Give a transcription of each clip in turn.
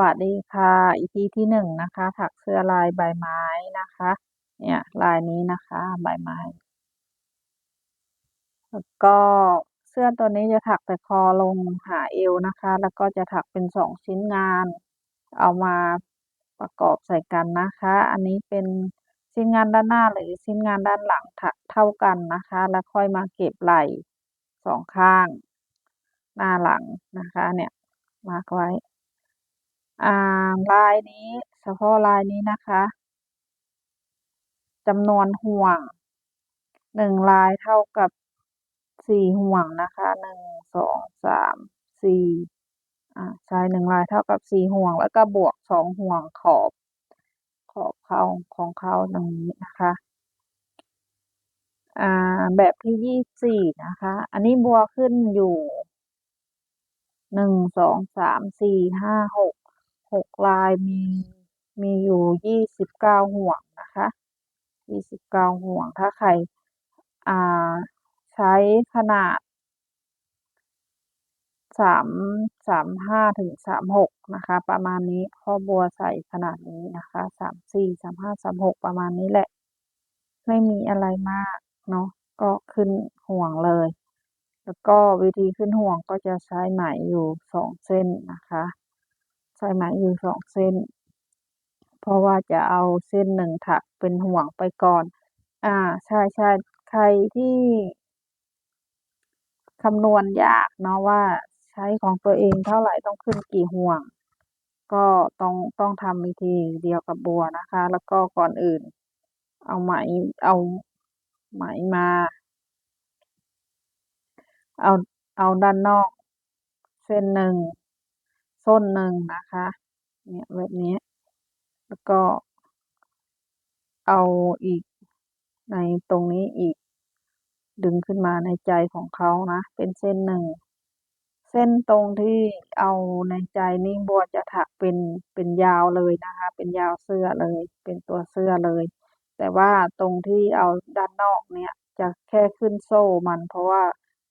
สวัสดีค่ะ EP ที่หนึ่งนะคะ ถักเสื้อลายใบไม้นะคะ เนี่ยลายนี้นะคะ ใบไม้ แล้วก็เสื้อตัวนี้จะถักแต่คอลงหาเอวนะคะ แล้วก็จะถักเป็นสองชิ้นงาน เอามาประกอบใส่กันนะคะ อันนี้เป็นชิ้นงานด้านหน้าหรือชิ้นงานด้านหลังถักเท่ากันนะคะ แล้วค่อยมาเก็บไหล่สองข้าง หน้าหลังนะคะ เนี่ยมาร์กไว้ อ่า ลายนี้ เฉพาะลายนี้นะคะ จำนวนห่วง หนึ่งลายเท่ากับสี่ห่วงนะคะ หนึ่ง สอง สาม สี่อ่าใช่หนึ่งลายเท่ากับสี่ห่วง แล้วก็บวกสองห่วงขอบ ขอบเขาของเขาตรงนี้นะคะ อ่า แบบที่ยี่สี่นะคะ อันนี้บัวขึ้นอยู่หนึ่ง สอง สาม สี่ ห้า หก หกลายมีมีอยู่ยี่สิบเก้าห่วงนะคะยี่สิบเก้าห่วง ถ้าใครอ่าใช้ขนาดสามสามห้าถึงสามหกนะคะ ประมาณนี้ข้อบัวใส่ขนาดนี้นะคะสามสี่สามห้าสามหกประมาณนี้แหละ ไม่มีอะไรมากเนาะก็ขึ้นห่วงเลย แล้วก็วิธีขึ้นห่วงก็จะใช้ไหมอยู่สองเส้นนะคะ ใช้ไหมอยู่สองเส้น เพราะว่าจะเอาเส้นหนึ่งถักเป็นห่วงไปก่อน อ่าใช่ใช่ใครที่คำนวณยากเนาะว่าใช้ของตัวเองเท่าไหร่ต้องขึ้นกี่ห่วง ก็ต้องต้องทำวิธีเดียวกับบัวนะคะ แล้วก็ก่อนอื่น เอาไหมเอาไหมมา เอาเอาด้านนอก เส้นหนึ่ง ส้นหนึ่งนะคะ เนี่ยแบบนี้ แล้วก็ เอาอีกในตรงนี้อีก ดึงขึ้นมาในใจของเขานะ เป็นเส้นหนึ่ง เส้นตรงที่เอาในใจนี้บัวจะถักเป็นเป็นยาวเลยนะคะ เป็นยาวเสื้อเลย เป็นตัวเสื้อเลย แต่ว่าตรงที่เอาด้านนอกเนี่ยจะแค่ขึ้นโซ่มันเพราะว่า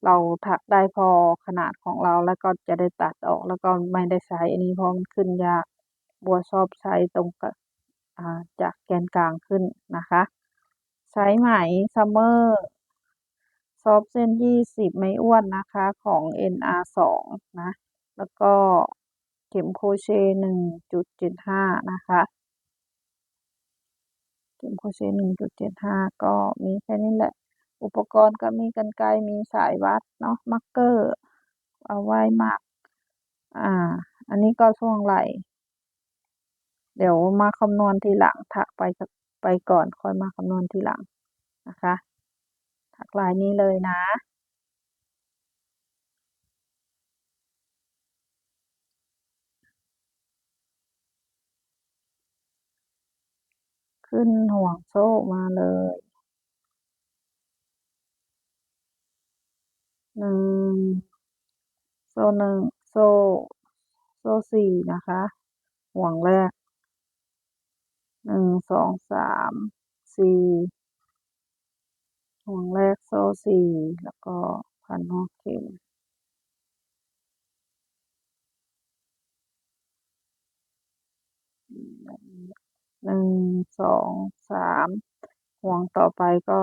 เราถักได้พอขนาดของเราแล้วก็จะได้ตัดออกแล้วก็ไม่ได้ใช้อันนี้เพราะมันขึ้นยากบัวชอบใช้ตรงกับจากแกนกลางขึ้นนะคะ ใช้ไหมซัมเมอร์ซอฟเส้นยี่สิบไม่อ้วนนะคะของ NR สองนะ แล้วก็เข็มโคเชหนึ่งจุดเจ็ดห้านะคะเข็มโคเชหนึ่งจุดเจ็ดห้าก็มีแค่นี้แหละ อุปกรณ์ก็มีกรรไกมีสายวัดเนาะมาร์กเกอร์ เอาไว้มาร์กอ่า อันนี้ก็ช่วงไหลเดี๋ยวมาคำนวณทีหลังถักไปไปก่อนค่อยมาคำนวณทีหลังนะคะ ถักลายนี้เลยนะ ขึ้นห่วงโซ่มาเลย หนึ่งโซ่หนึ่งโซ่โซ่สี่นะคะ ห่วงแรกหนึ่งสองสามสี่ห่วงแรกโซ่สี่แล้วก็พันหัวเข็มหนึ่งสองสามห่วงต่อไปก็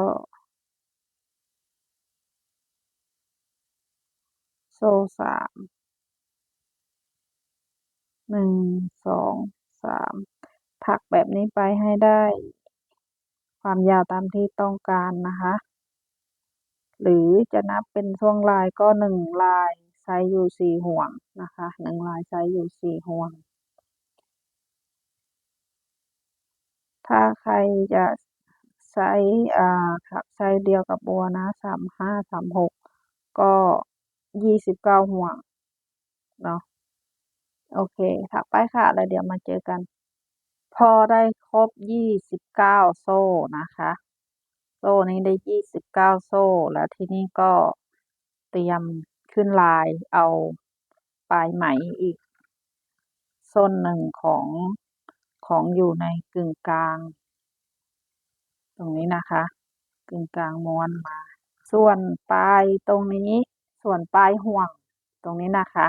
โซ่สามหนึ่งสองสามถักแบบนี้ไปให้ได้ ความยาวตามที่ต้องการนะคะ หรือจะนับเป็นช่วงลายก็หนึ่งลายใช้อยู่สี่ห่วงนะคะหนึ่งลายใช้อยู่สี่ห่วง ถ้าใครจะใช้อ่าถักไซส์เดียวกับบัวนะสามห้าสามหกก็ ยี่สิบเก้าห่วงเนาะโอเคถักไปค่ะแล้วเดี๋ยวมาเจอกัน พอได้ครบยี่สิบเก้าโซ่นะคะ โซ่นี้ได้ยี่สิบเก้าโซ่แล้วทีนี้ก็เตรียมขึ้นลายเอาปลายไหมอีกส้นหนึ่งของของอยู่ในกึ่งกลาง ตรงนี้นะคะ กึ่งกลางม้วนมา ส่วนปลายตรงนี้ ส่วนปลายห่วงตรงนี้นะคะ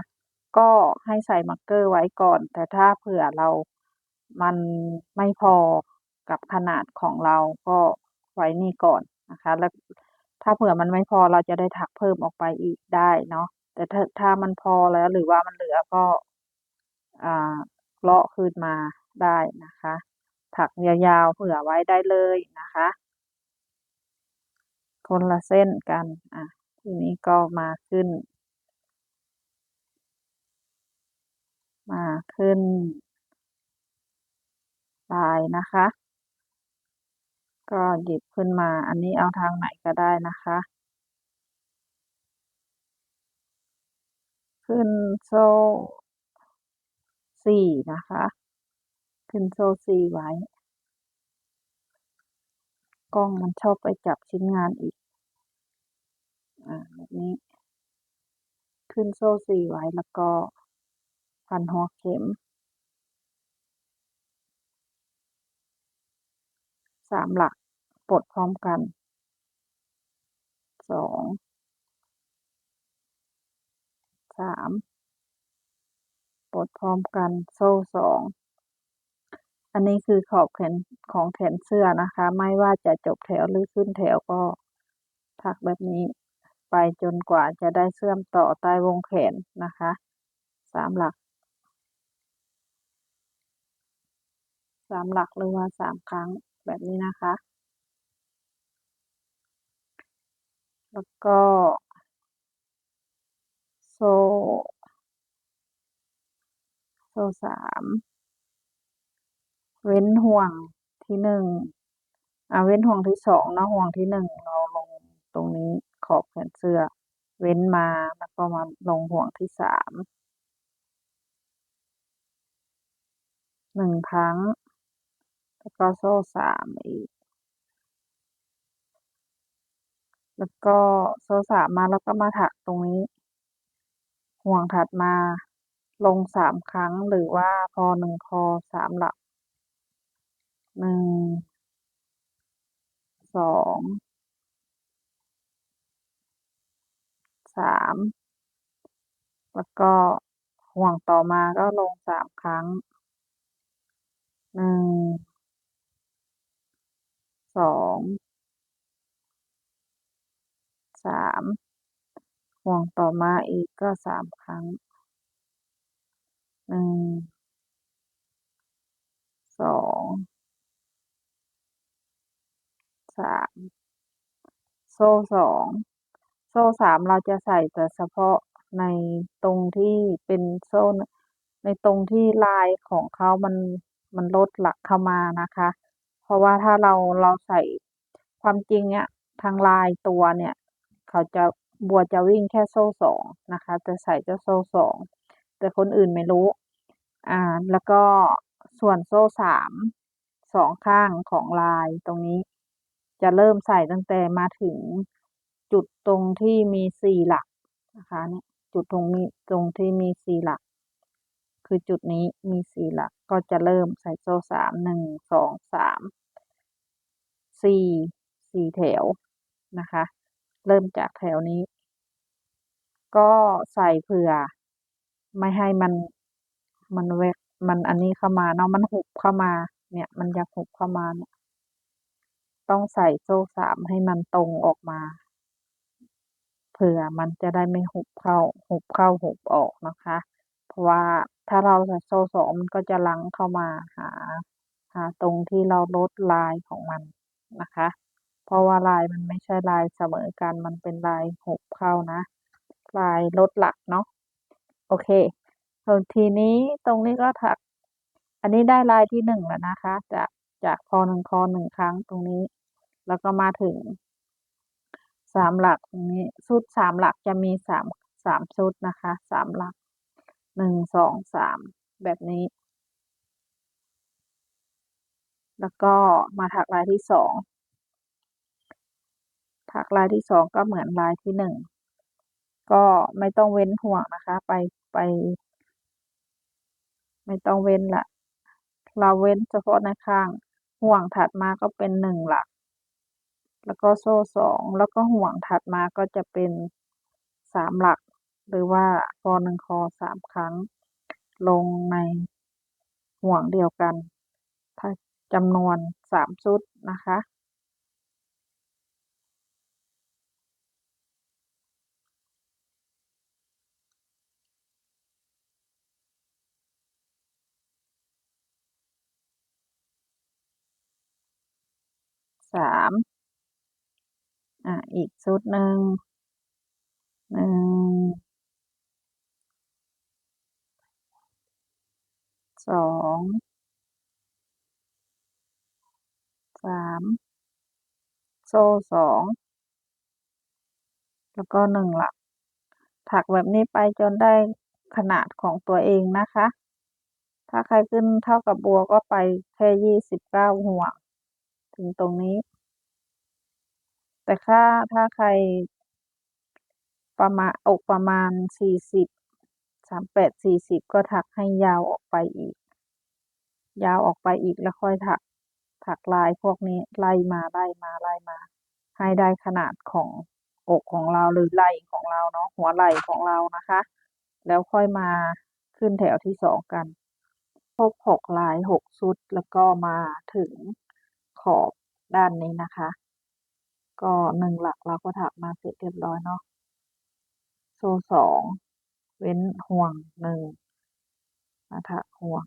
ก็ให้ใส่มาร์กเกอร์ไว้ก่อน แต่ถ้าเผื่อเรามันไม่พอกับขนาดของเราก็ไว้นี่ก่อนนะคะ แล้วถ้าเผื่อมันไม่พอเราจะได้ถักเพิ่มออกไปอีกได้เนาะแต่ถ้าถ้ามันพอแล้วหรือว่ามันเหลือก็อ่าเลาะคืนมาได้นะคะ ถักยาวๆเผื่อไว้ได้เลยนะคะ คนละเส้นกันอะ ทีนี้ก็มาขึ้น มาขึ้นลายนะคะ ก็หยิบขึ้นมา อันนี้เอาทางไหนก็ได้นะคะ ขึ้นโซ่สี่นะคะ ขึ้นโซ่สี่ไว้ กล้องมันชอบไปจับชิ้นงานอีก แบบนี้ ขึ้นโซ่สี่ไว้แล้วก็พันหัวเข็มสามหลักปลดพร้อมกันสองสามปลดพร้อมกันโซ่สองอันนี้คือขอบแขนของแขนเสื้อนะคะ ไม่ว่าจะจบแถวหรือขึ้นแถวก็ถักแบบนี้ ไปจนกว่าจะได้เชื่อมต่อใต้วงแขนนะคะสามหลักสามหลักหรือว่าสามครั้งแบบนี้นะคะ แล้วก็โซโซสามเว้นห่วงที่หนึ่งอ่าเว้นห่วงที่สองนะห่วงที่หนึ่งเราลงตรงนี้ ขอบแขนเสื้อ เว้นมาแล้วก็มาลงห่วงที่สามหนึ่งครั้ง แล้วก็โซ่สามอีก แล้วก็โซ่สามมาแล้วก็มาถักตรงนี้ ห่วงถัดมาลงสามครั้งหรือว่าพอหนึ่งคอสามหลักหนึ่งสอง สาม แล้วก็ห่วงต่อมาก็ลงสามครั้ง หนึ่ง สอง สาม ห่วงต่อมาอีกก็สามครั้ง หนึ่ง สอง สาม โซ่สอง โซ่สามเราจะใส่แต่เฉพาะในตรงที่เป็นโซ่ในตรงที่ลายของเขามันมันลดหลักเข้ามานะคะ เพราะว่าถ้าเราเราใส่ความจริงเนี่ยทางลายตัวเนี่ย เขาจะบัวจะวิ่งแค่โซ่สองนะคะ จะใส่เจ้าโซ่สองแต่คนอื่นไม่รู้ อ่า แล้วก็ส่วนโซ่สามสองข้างของลายตรงนี้ จะเริ่มใส่ตั้งแต่มาถึง จุดตรงที่มีสี่หลักนะคะเนี่ยจุดตรงมีตรงที่มีสี่หลัก คือจุดนี้มีสี่หลักก็จะเริ่มใส่โซ่สามหนึ่งสองสามสี่สี่แถวนะคะ เริ่มจากแถวนี้ ก็ใส่เผื่อ ไม่ให้มันมันแวกมันอันนี้เข้ามาเนาะมันหุบเข้ามา เนี่ยมันอยากหุบเข้ามาเนี่ยต้องใส่โซ่สามให้มันตรงออกมา เผื่อมันจะได้ไม่หุบเข้า หุบเข้าหุบออกนะคะ เพราะว่าถ้าเราใส่โซ่สองมันก็จะรั้งเข้ามาหา หาตรงที่เราลดลายของมันนะคะ เพราะว่าลายมันไม่ใช่ลายเสมอกัน มันเป็นลายหุบเข้านะ ลายลดหลักเนาะ โอเคส่วนทีนี้ตรงนี้ก็ถัก อันนี้ได้ลายที่หนึ่งแล้วนะคะ จากจากคอหนึ่งคอหนึ่งครั้งตรงนี้ แล้วก็มาถึง สามหลักตรงนี้ชุดสามหลักจะมีสามสามชุดนะคะสามหลักหนึ่งสองสามแบบนี้ แล้วก็มาถักลายที่สองถักลายที่สองก็เหมือนลายที่หนึ่งก็ไม่ต้องเว้นห่วงนะคะ ไปไป ไม่ต้องเว้นละเราเว้นเฉพาะในข้างห่วงถัดมาก็เป็นหนึ่งหลัก แล้วก็โซ่สองแล้วก็ห่วงถัดมาก็จะเป็นสามหลัก หรือว่าคอหนึ่งคอสามครั้ง ลงในห่วงเดียวกันถ้าจำนวนสามชุดนะคะสาม อ่าอีกชุดหนึ่งหนึ่งสองสามโซ่สองแล้วก็หนึ่งหลัก ถักแบบนี้ไปจนได้ขนาดของตัวเองนะคะ ถ้าใครขึ้นเท่ากับบัวก็ไปแค่ยี่สิบเก้าห่วง ถึงตรงนี้ แต่ถ้าถ้าใคร ประมาณ อกประมาณสี่สิบสามแปดสี่สิบก็ถักให้ยาวออกไปอีก ยาวออกไปอีกแล้วค่อยถัก ถักลายพวกนี้ไล่มาไล่มาไล่มา ให้ได้ขนาดของอกของเราหรือไหล่ของเราเนาะหัวไหล่ของเรานะคะ แล้วค่อยมาขึ้นแถวที่สองกันครบหกลายหกชุดแล้วก็มาถึงขอบด้านนี้นะคะ ก็หนึ่งหลักเราก็ถักมาเสร็จเรียบร้อยเนาะโซ่สองเว้นห่วงหนึ่งมาถักห่วง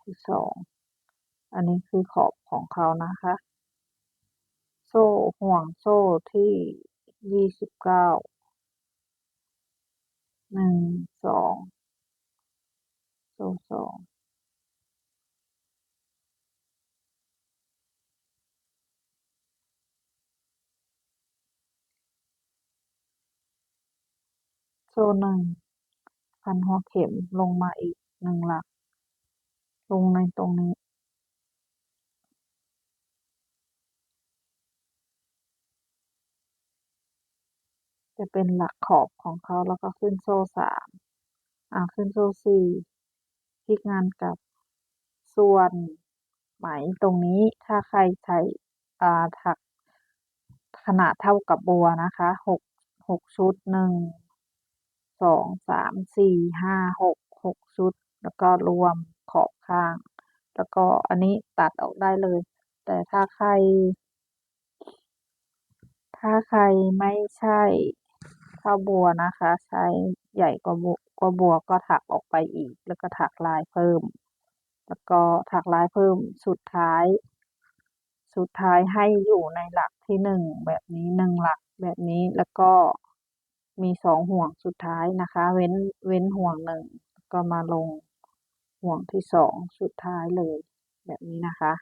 ที่สองอันนี้คือขอบของเขานะคะ โซ่ห่วงโซ่ที่ยี่สิบเก้าหนึ่งสองโซ่สอง โซ่หนึ่ง พันหัวเข็มลงมาอีกหนึ่งหลัก ลงในตรงนี้ จะเป็นหลักขอบของเขาแล้วก็ขึ้นโซ่สามอ่าขึ้นโซ่สี่พลิกงานกับส่วนไหมตรงนี้ถ้าใครใช้อ่าถักขนาดเท่ากับบัวนะคะหกหกชุดหนึ่ง สองสามสี่ห้าหกหกชุด แล้วก็รวมขอบข้าง แล้วก็อันนี้ตัดออกได้เลย แต่ถ้าใคร ถ้าใครไม่ใช่เท่าบัวนะคะ ใช้ใหญ่กว่าบัวกว่าบัวก็ถักออกไปอีก แล้วก็ถักลายเพิ่ม แล้วก็ถักลายเพิ่มสุดท้าย สุดท้ายให้อยู่ในหลักที่หนึ่งแบบนี้หนึ่งหลักแบบนี้แล้วก็ มีสองห่วงสุดท้ายนะคะ เว้นเว้นห่วงหนึ่งก็มาลงห่วงที่สองสุดท้ายเลย แบบนี้นะคะ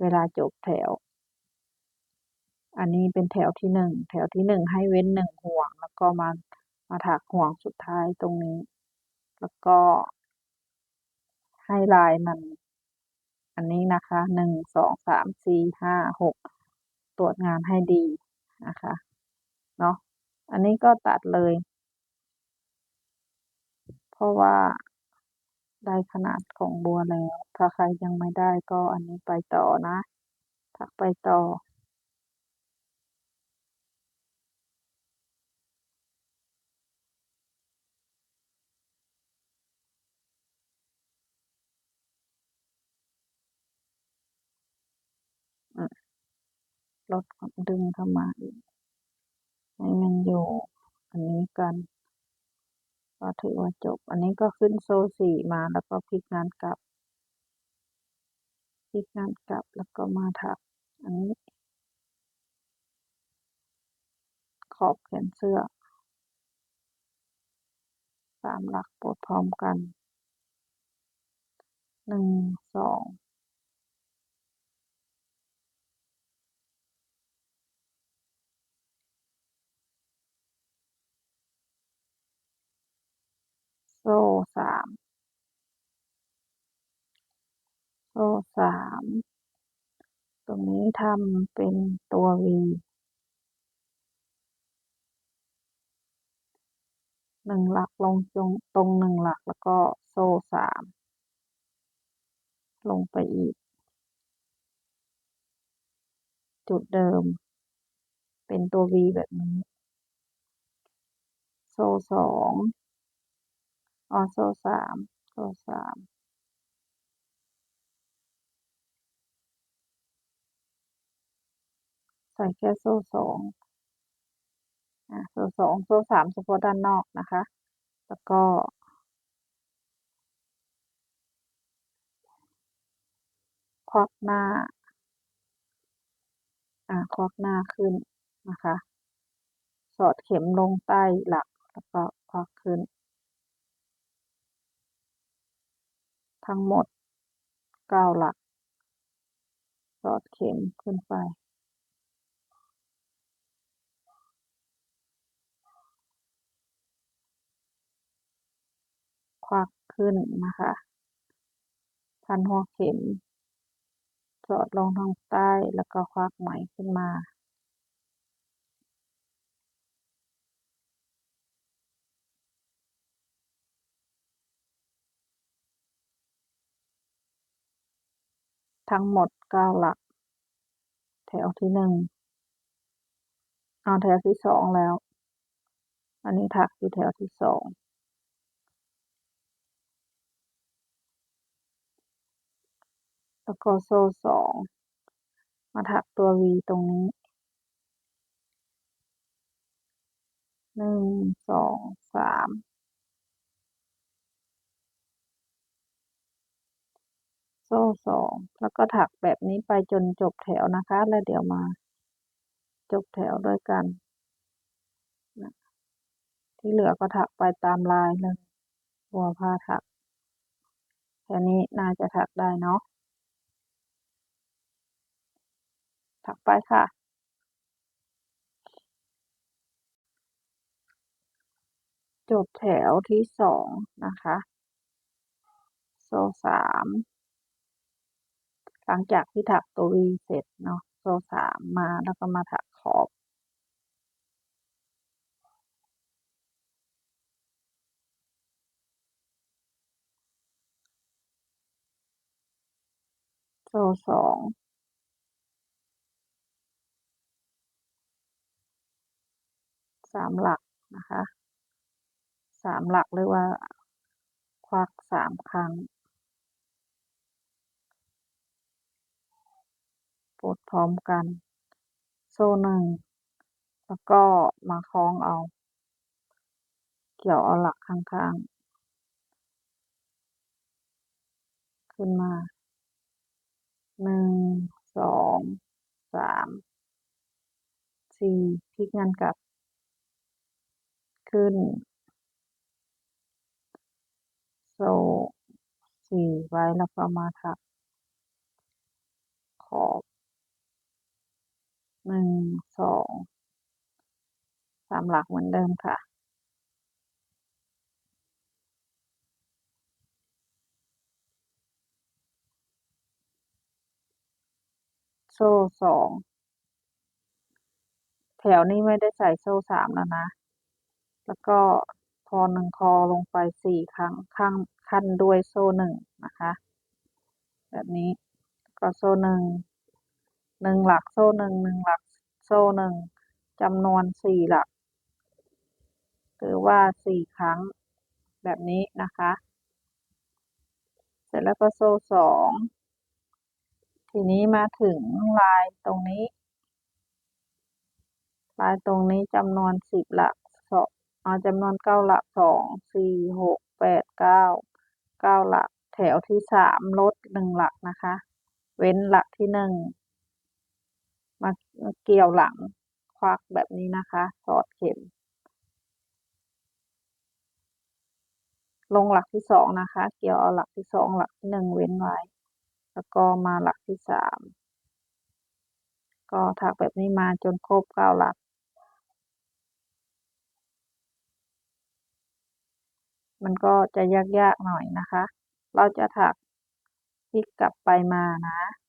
เวลาจบแถว อันนี้เป็นแถวที่หนึ่งแถวที่หนึ่งให้เว้นหนึ่งห่วง แล้วก็มามาถักห่วงสุดท้ายตรงนี้ แล้วก็ ให้ลายมัน อันนี้นะคะหนึ่งสองสามสี่ห้าหกตรวจงานให้ดีนะคะเนาะ อันนี้ก็ตัดเลย เพราะว่าได้ขนาดของบัวแล้ว ถ้าใครยังไม่ได้ก็อันนี้ไปต่อนะ ถักไปต่อ ลดดึงเข้ามาอีก ให้มันอยู่อันนี้กัน ก็ถือว่าจบ อันนี้ก็ขึ้นโซ่สี่มาแล้วก็พลิกงานกลับพลิกงานกลับแล้วก็มาถักอันนี้ ขอบแขนเสื้อสามหลักปลดพร้อมกันหนึ่งสอง โซ่สามโซ่สามตรงนี้ทำเป็นตัววีหนึ่งหลักลงตรงตรงหนึ่งหลักแล้วก็โซ่สามลงไปอีก จุดเดิม เป็นตัววีแบบนี้ โซ่สอง อ๋อโซ่สามโซ่สามใส่แค่โซ่สองอะโซ่สองโซ่สามเฉพาะด้านนอกนะคะ แล้วก็ ควักหน้า อ่าควักหน้าขึ้นนะคะ สอดเข็มลงใต้หลัก แล้วก็ควักขึ้น ทั้งหมดเก้าหลักสอดเข็มขึ้นไป ควักขึ้นนะคะ พันหัวเข็ม สอดลงทางใต้แล้วก็ควักไหมขึ้นมา ทั้งหมดเก้าหลัก แถวที่หนึ่งเอาแถวที่สองแล้ว อันนี้ถักอยู่แถวที่สองแล้วก็โซ่สอง มาถักตัว V ตรงนี้ หนึ่ง สอง สาม ซ่สองแล้วก็ถักแบบนี้ไปจนจบแถวนะคะ แล้วเดี๋ยวมา จบแถวด้วยกันที่เหลือก็ถักไปตามลายเลยหัวผ้าถักแค่นี้น่าจะถักได้เนาะถักไปค่ะ จบแถวที่สองนะคะ โซ่สาม หลังจากที่ถักตัว V เสร็จเนาะโซ่สามมาแล้วก็มาถักขอบโซ่สองสามหลักนะคะสามหลักเรียกว่าควักสามครั้ง ปลดพร้อมกัน โซ่หนึ่ง แล้วก็มาคล้องเอา เกี่ยวเอาหลักข้างๆ ขึ้นมาหนึ่งสองสามสี่พลิกงินกลับ ขึ้น โซ่สี่ไว้แล้วก็มาถักขอบ หนึ่งสองสามหลักเหมือนเดิมค่ะ โซ่สองแถวนี้ไม่ได้ใส่โซ่สามแล้วนะ แล้วก็พอหนึ่งคอลงไปสี่ครั้งข้างขั้นด้วยโซ่หนึ่งนะคะ แบบนี้ก็โซ่หนึ่ง หนึ่งหลักโซ่หนึ่งหนึ่งหลักโซ่หนึ่งจำนวนสี่หลัก หรือว่าสี่ครั้งแบบนี้นะคะ เสร็จแล้วก็โซ่สองทีนี้มาถึงลายตรงนี้ ลายตรงนี้จำนวนสิบหลักสองเอาจำนวนเก้าหลักสองสี่หกแปดเก้าเก้าหลัก แถวที่สามลดหนึ่งหลักนะคะ เว้นหลักที่หนึ่ง มาเกี่ยวหลังควักแบบนี้นะคะสอดเข็ม ลงหลักที่สองนะคะ เกี่ยวเอาหลักที่สองหลักที่หนึ่งเว้นไว้ แล้วก็มาหลักที่สามก็ถักแบบนี้มาจนครบเก้าหลัก มันก็จะยากๆหน่อยนะคะ เราจะถักพลิกกลับไปมานะ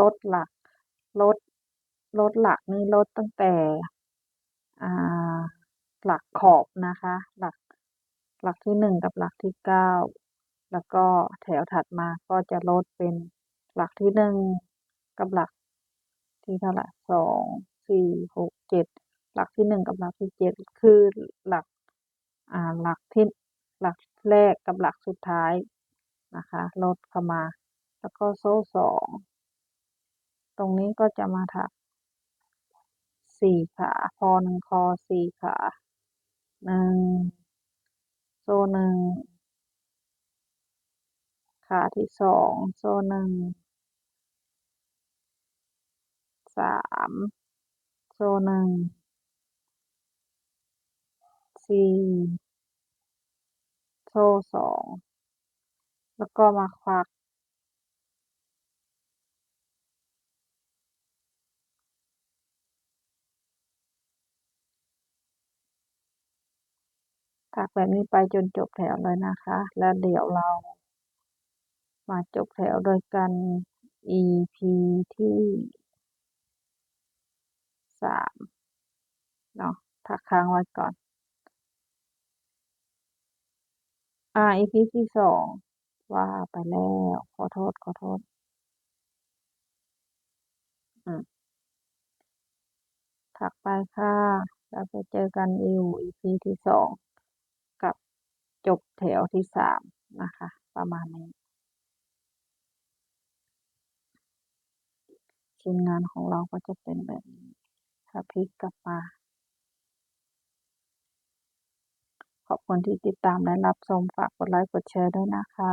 ลดหลักลดลดหลักนี่ลดตั้งแต่หลักขอบนะคะ หลักหลักที่1กับหลักที่9แล้วก็แถวถัดมาก็จะลดเป็นหลักที่1กับหลักที่เท่าไหร2 4 6 7หกเจ็ดหลักที่1กับหลักที่7คือหลักอ่าหลักที่หลักแรกกับหลักสุดท้ายนะคะลดเข้ามา แล้วก็โซ่2 ตรงนี้ก็จะมาถักสี่ขาคอหนึ่งคอสี่ขาหนึ่งโซ่หนึ่งขาที่สองโซ่หนึ่งสามโซ่หนึ่งสี่โซ่สองแล้วก็มาควัก ถักแบบนี้ไปจนจบแถวเลยนะคะ แล้วเดี๋ยวเรามาจบแถวโดยกัน EP ที่3เนาะถักค้างไว้ก่อนอา EP ที่2ว่าไปแล้วขอโทษขอโทษ อืมถักไปค่ะ แล้วไปเจอกันอยู่ EP ที่2กับ จบแถวที่สามนะคะ ประมาณนี้ชิ้นงานของเราก็จะเป็นแบบนี้ถ้าพลิกกลับมาขอบคุณที่ติดตามและรับชมฝากกดไลค์กดแชร์ด้วยนะคะ